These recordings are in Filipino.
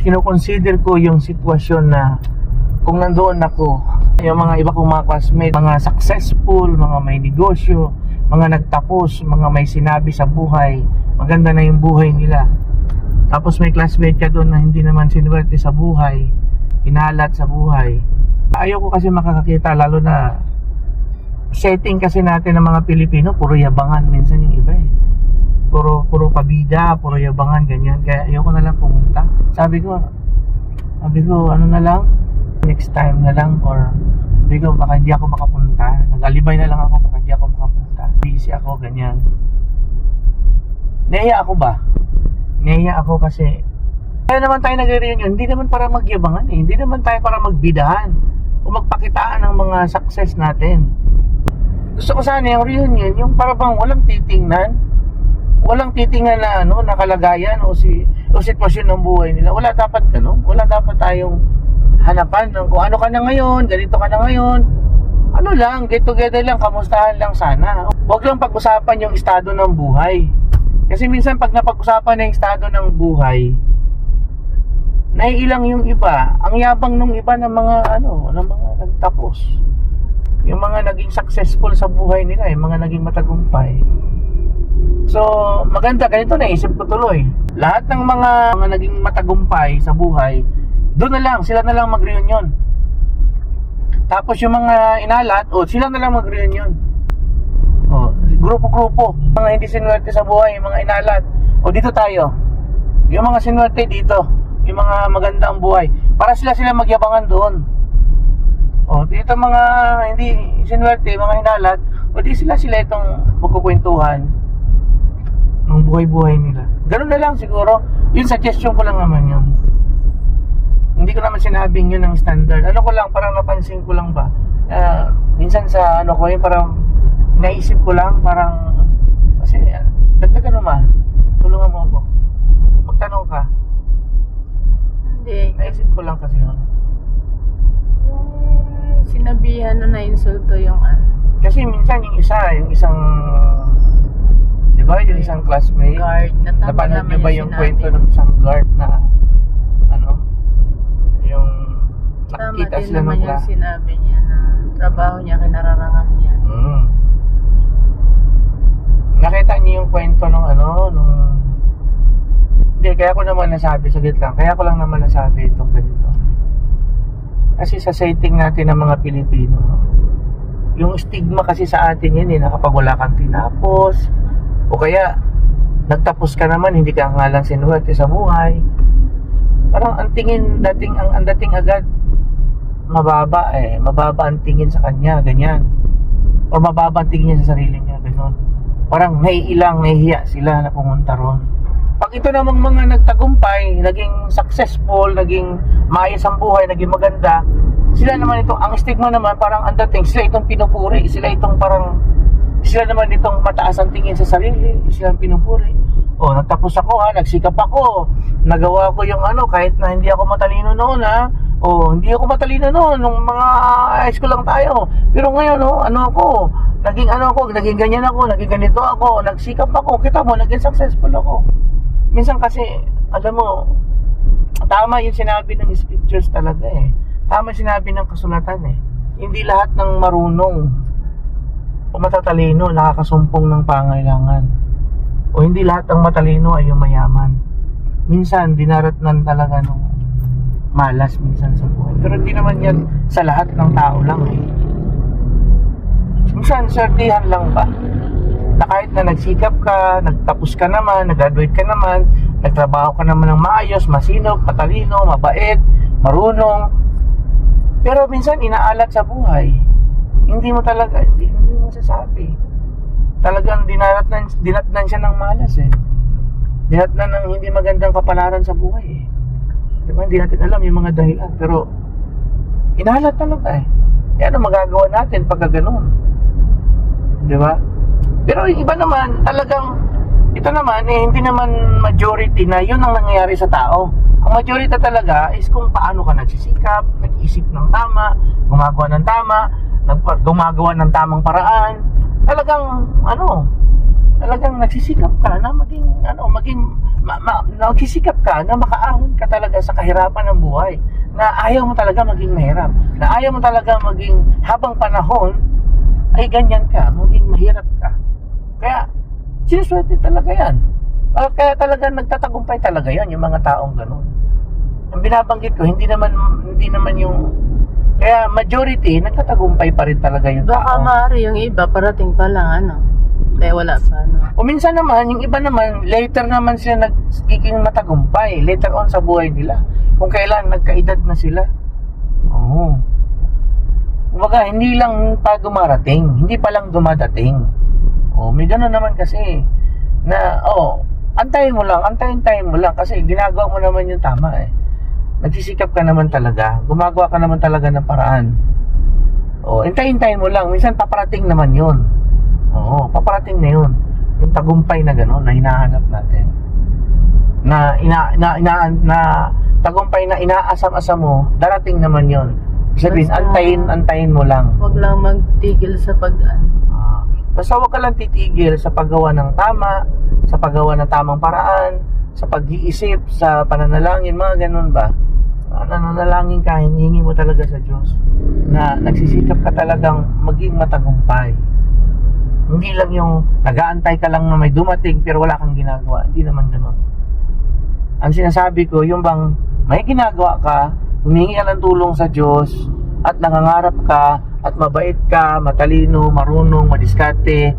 Kinoconsider ko yung sitwasyon na kung nandoon ako, yung mga iba kong mga classmates, mga successful, mga may negosyo, mga nagtapos, mga may sinabi sa buhay, maganda na yung buhay nila. Tapos may classmate ka doon na hindi naman sinuwerte sa buhay, inalat sa buhay. Ayaw ko kasi makakakita, lalo na setting kasi natin ng mga Pilipino, puro yabangan minsan yung iba eh. Puro, puro pabida, puro yabangan, ganyan. Kaya ayoko na lang pumunta. Sabi ko, sabi ko, ano na lang, next time na lang, or sabi ko, baka hindi ako makapunta. Nag-alibay na lang ako, baka hindi ako makapunta. Busy ako, ganyan. Nahiya ako ba? Nahiya ako kasi kaya naman tayo nagre-reunion, hindi naman para magyabangan eh. Hindi naman tayo para magbidahan o magpakitaan ng mga success natin. Gusto ko sana yung reunion, yung para bang walang titingnan, walang titingnan na ano, na kalagayan o si o sitwasyon ng buhay nila. Wala dapat ano, wala dapat tayong hanapan ng kung ano ka na ngayon, ganito ka na ngayon. Ano lang, get together lang, kamustahan lang sana. Huwag lang pag-usapan yung estado ng buhay. Kasi minsan pag napag-usapan na yung estado ng buhay, naiilang yung iba. Ang yabang nung iba ng mga ano, ng mga nagtapos. Yung mga naging successful sa buhay nila, yung mga naging matagumpay. So, maganda ganito naisip ko tuloy. Lahat ng mga mga naging matagumpay sa buhay, doon na lang, sila na lang mag-reunion. Tapos yung mga inalat, oh, sila na lang mag-reunion. Oh, grupo-grupo. Mga hindi sinuwerte sa buhay, mga inalat. O dito tayo. Yung mga sinuwerte dito. Yung mga maganda ang buhay. Para sila sila magyabangan doon. O, dito mga hindi sinuwerte, mga hinalat, o di sila sila itong magkukwentuhan ng buhay-buhay nila. Ganun na lang siguro. Yun suggestion ko lang naman yun. Hindi ko naman sinabing yun ang standard. Ano ko lang, parang napansin ko lang ba. Ah, minsan sa ano ko yun, parang naisip ko lang, parang kasi uh, dagdagan naman. Tulungan mo ako. Magtanong ka. Hindi. Naisip ko lang kasi yun. Yung sinabihan na na-insulto yung ano, Kasi minsan yung isa, yung isang ba, yung isang classmate, guard. Na tama napanood naman niyo ba yung yung kwento ng isang guard na ano, yung Tama nakikita din sila naman ng yung class. sinabi niya na trabaho niya, kinararangan niya. Mm. Nakita niyo yung kwento ng ano, nung hindi, kaya ko naman nasabi, saglit lang, kaya ko lang naman nasabi itong ganito. Kasi sa setting natin ng mga Pilipino, yung stigma kasi sa atin yun eh, na kapag wala kang tinapos, o kaya, nagtapos ka naman, hindi ka nga lang sinuwerte sa buhay. Parang ang tingin, dating, ang, ang dating agad, mababa eh, mababa ang tingin sa kanya, ganyan. O mababa ang tingin niya sa sarili niya, ganun. Parang naiilang, nahihiya sila na pumunta ron. Pag ito namang mga nagtagumpay, naging successful, naging maayos ang buhay, naging maganda, sila naman ito, ang stigma naman parang ang dating, sila itong pinupuri, sila itong parang, sila naman itong mataas ang tingin sa sarili, sila ang pinupuri. O, nagtapos ako ha, nagsikap ako, nagawa ko yung ano, kahit na hindi ako matalino noon ha, o hindi ako matalino noon, nung mga high school lang tayo. Pero ngayon, oh, ano ako, naging ano ako, naging ganyan ako, naging ganito ako, nagsikap ako, kita mo, naging successful ako. Minsan kasi, alam mo, tama yung sinabi ng scriptures talaga eh. Tama sinabi ng kasulatan eh. Hindi lahat ng marunong o matatalino nakakasumpong ng pangailangan. O hindi lahat ng matalino ay yung mayaman. Minsan, dinaratnan talaga nung malas minsan sa buhay. Pero hindi naman yan sa lahat ng tao lang eh. Minsan, swertihan lang ba? Na kahit na nagsikap ka, nagtapos ka naman, nag-graduate ka naman, nagtrabaho ka naman ng maayos, masinop, matalino, mabait, marunong. Pero minsan, inaalat sa buhay. Hindi mo talaga, hindi, masasabi. Talagang dinatnan, dinatnan siya ng malas eh. Dinatnan ng hindi magandang kapalaran sa buhay eh. Di ba? Hindi natin alam yung mga dahilan. Pero, inahalat talaga eh. Eh ano magagawa natin pagka ganun? Di ba? Pero iba naman, talagang, ito naman, eh, hindi naman majority na yun ang nangyayari sa tao. Ang majority talaga is kung paano ka nagsisikap, nag-isip ng tama, gumagawa ng tama, nagpa- gumagawa ng tamang paraan. Talagang, ano, talagang nagsisikap ka na maging ano maging ma, ma, nagsisikap ka na makaahon ka talaga sa kahirapan ng buhay. Na ayaw mo talaga maging mahirap. Na ayaw mo talaga maging habang panahon ay ganyan ka maging mahirap ka. Kaya sinuswerte talaga yan. Ah, kaya talaga nagtatagumpay talaga yan yung mga taong ganun. Ang binabanggit ko hindi naman hindi naman yung kaya majority nagtatagumpay pa rin talaga yung Baka tao maaari yung iba, parating pa lang, ano. Kaya wala pa, ano. O minsan naman, yung iba naman, later naman sila nagiging matagumpay. Later on sa buhay nila. Kung kailan nagkaedad na sila. Oo. Kumbaga, hindi lang pa dumarating. Hindi pa lang dumadating. O, may gano'n naman kasi. Na, oh, antayin mo lang, antayin-tayin mo lang. Kasi ginagawa mo naman yung tama eh. Nagsisikap ka naman talaga. Gumagawa ka naman talaga ng paraan. O, antayin-tayin mo lang. Minsan paparating naman yun. Oo, paparating na yun. Yung tagumpay na gano'n na hinahanap natin. Na, ina, na, ina, na, tagumpay na inaasam-asam mo, darating naman yun. Sabihin, Basta- antayin, antayin mo lang. Huwag lang magtigil sa pag, ano. Ah, basta huwag ka lang titigil sa paggawa ng tama, sa paggawa ng tamang paraan, sa pag-iisip, sa pananalangin, mga ganun ba? Ah, nananalangin ka, hinihingi mo talaga sa Diyos na nagsisikap ka talagang maging matagumpay. Hindi lang yung nag-aantay ka lang na may dumating pero wala kang ginagawa. Hindi naman ganun. Ang sinasabi ko, yung bang may ginagawa ka, humingi ka ng tulong sa Diyos, at nangangarap ka, at mabait ka, matalino, marunong, madiskarte,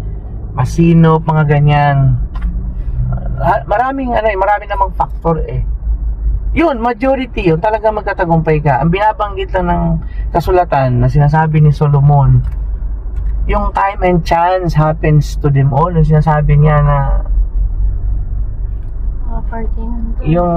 masinop, mga ganyan. Ah, Maraming ano eh, marami namang factor eh. Yun, majority yun, talaga magtatagumpay ka. Ang binabanggit lang ng kasulatan na sinasabi ni Solomon, yung time and chance happens to them all. Yung sinasabi niya na to. yung